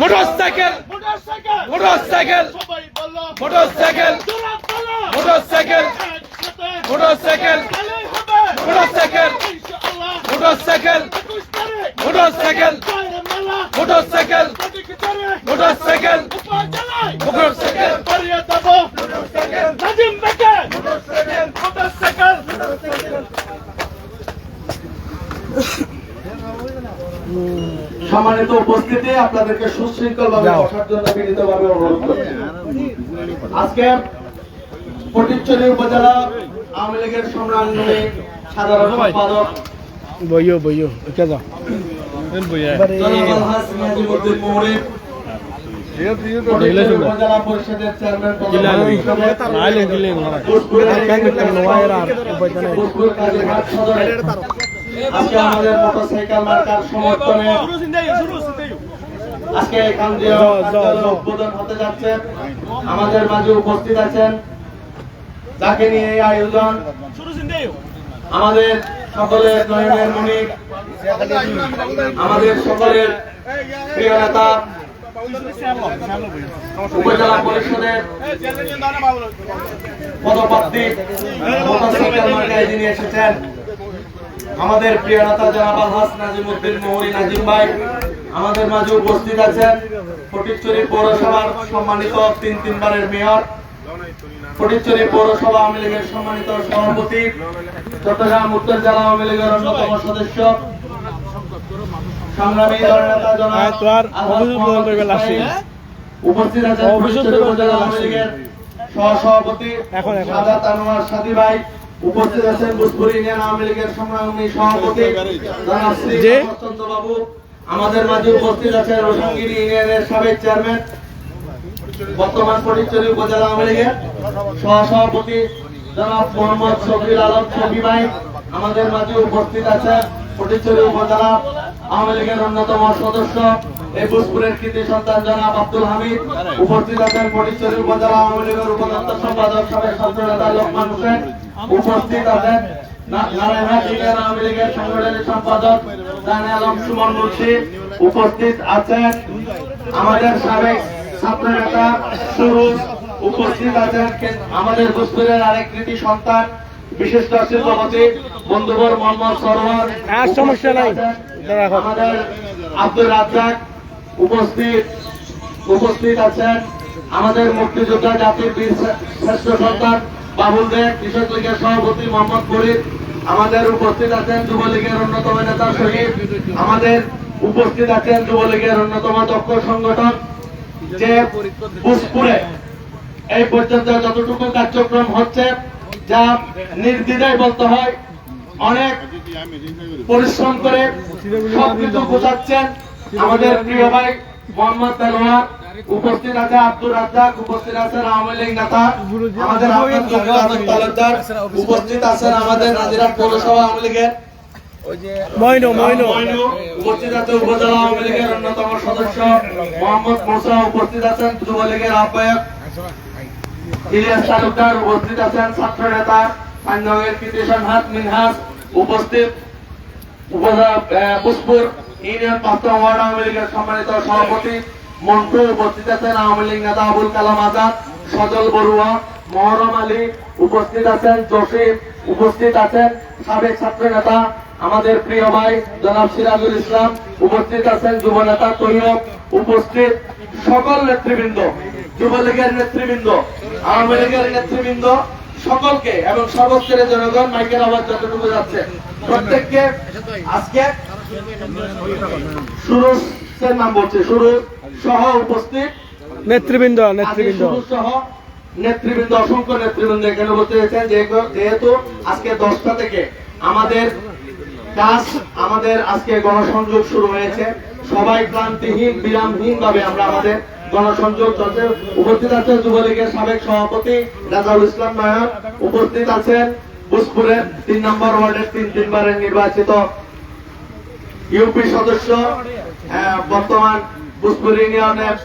Motorcycle motorcycle motorcycle motorcycle. Motorcycle motorcycle motorcycle motorcycle motorcycle motorcycle motorcycle উপজেলায় motorcycle করিয়ে দেব নাজিম বেকে motorcycle সম্মানিত উপস্থিতি আপনাদেরকে সুশৃঙ্খল ভাবে বসার জন্য অনুরোধ করছি। আজকে ফটিকছড়ি উপজেলা আওয়ামী লীগের সাধারণ সম্পাদক। বইও বইও কে যাও। উপজেলা পরিষদের চেয়ারম্যান আজকে আমাদের মোটরসাইকেল মার্কার সমর্থনে আজকে এখান দিয়ে উদ্বোধন হতে যাচ্ছে। আমাদের মাঝে উপস্থিত আছেন। যাকে নিয়ে এই আয়োজন আমাদের সকলের নয়নের মণি আমাদের সকলের প্রিয় নেতা উপজেলা পরিষদের পদপ্রার্থী মোটরসাইকেল মার্কায় যিনি এসেছেন আমাদের প্রিয় নেতা জনাব আলহাস নাজিমুদ্দিন মোহরি নাজিম ভাই আমাদের মাঝে উপস্থিত আছেন ফটিকছড়ি পৌরসভার সম্মানিত তিন তিনবারের মেয়র ফটিকছড়ি পৌরসভা আওয়ামী লীগের সম্মানিত সভাপতি চট্টগ্রাম উত্তর জেলা আওয়ামী লীগের অন্যতম সদস্য সংগ্রামী দলনেতা জনাব হ্যাঁ। উপস্থিত আছেন করবে উপজেলা আওয়ামী লীগের সহসভাপতি এখন, এখন। সাদাত আনোয়ার সাদি ভাই উপস্থিত আছেন বুসপুর ইউনিয়ন আওয়ামী লীগের সংগ্রামী সভাপতি জনাব শ্রী চন্দ্র বাবু। আমাদের মাঝে উপস্থিত আছেন রোশনগিরি ইউনিয়নের সাবেক চেয়ারম্যান বর্তমান ফটিকছড়ি উপজেলা আওয়ামী লীগের সহসভাপতি জনাব মোহাম্মদ শফিল আলম শফি ভাই। আমাদের মাঝে উপস্থিত আছেন ফটিকছড়ি উপজেলা আওয়ামী লীগের অন্যতম সদস্য এই বুসপুরের কৃতি সন্তান জনাব আব্দুল হামিদ। উপস্থিত আছেন ফটিকছড়ি উপজেলা আওয়ামী লীগের উপদপ্তর সম্পাদক সাবেক ছাত্র নেতা লোকমান হোসেন। উপস্থিত আছেন নারায়ণহাট ইউনিয়ন আওয়ামী লীগের সাংগঠনিক সম্পাদক জানে আলম সুমন মুন্সি। উপস্থিত আছেন আমাদের সাবেক ছাত্র নেতা সুরুজ। উপস্থিত আছেন আমাদের আরেক কৃতি সন্তান বিশিষ্ট শিল্পপতি বন্ধুবর মোহাম্মদ সরোয়ার। সমস্যা নাই। আমাদের আব্দুল রাজ্জাক। উপস্থিত উপস্থিত আছেন আমাদের মুক্তিযোদ্ধা জাতির বীর শ্রে- শ্রেষ্ঠ সন্তান বাবুল দেব, কৃষক লীগের সভাপতি মোহাম্মদ ফরিদ, আমাদের উপস্থিত আছেন যুবলীগের অন্যতম নেতা শহীদ, আমাদের উপস্থিত আছেন যুবলীগের অন্যতম দক্ষ সংগঠন যে পুষ্পুরে এই পর্যন্ত যতটুকু কার্যক্রম হচ্ছে, যা নির্দ্বিধায় বলতে হয়, অনেক পরিশ্রম করে সবকিছু বোঝাচ্ছেন আমাদের প্রিয় ভাই মোহাম্মদ দেলোয়ার উপস্থিত আছে আব্দুর রাজ্জাক উপস্থিত আছেন আওয়ামী লীগ নেতা আমাদের তালুকদার উপস্থিত আছেন আমাদের নাজিরাট পৌরসভা আওয়ামী লীগের। মইনো মইনো। মইনু, উপস্থিত আছে উপজেলা আওয়ামী লীগের অন্যতম সদস্য মোহাম্মদ মুসা উপস্থিত আছেন যুবলীগের আহ্বায়ক। ইলিয়াস তালুকদার উপস্থিত আছেন ছাত্র নেতা পাঞ্জবের কৃতিশন হাত মিনহাস উপস্থিত উপজেলা পুষ্পুর ইউনিয়ন পাঁচতম ওয়ার্ড আওয়ামী লীগের সম্মানিত সভাপতি মন্টু উপস্থিত আছেন আওয়ামী লীগ নেতা আবুল কালাম আজাদ, সজল বড়ুয়া, মহরম আলী উপস্থিত আছেন, জসিম উপস্থিত আছেন, সাবেক ছাত্র নেতা আমাদের প্রিয় ভাই জনাব সিরাজুল ইসলাম উপস্থিত আছেন, যুব নেতা তৈয়ব উপস্থিত, সকল নেতৃবৃন্দ, যুবলীগের নেতৃবৃন্দ, আওয়ামী লীগের নেতৃবৃন্দ, সকলকে এবং সর্বস্তরের জনগণ মাইকের আওয়াজ যতটুকু যাচ্ছে, প্রত্যেককে আজকে সুরজের নাম বলছে সুরজ সহ উপস্থিত নেতৃবৃন্দ নেতৃবৃন্দ। সহ নেতৃবৃন্দ অসংখ্য নেতৃবৃন্দ এখানে বলতে হয়েছেন। যেহেতু- আজকে দশটা থেকে আমাদের কাজ আমাদের আজকে গণসংযোগ শুরু হয়েছে। সবাই ক্লান্তিহীন বিরামহীন ভাবে আমরা আমাদের গণসংযোগ চলছে। উপস্থিত আছেন যুবলীগের সাবেক সভাপতি রাজাউল ইসলাম নায়ক। উপস্থিত আছেন বুসপুরের তিন নম্বর ওয়ার্ডের তিন তিনবারের নির্বাচিত ইউপি সদস্য বর্তমান বুসপুর ইউনিয়নের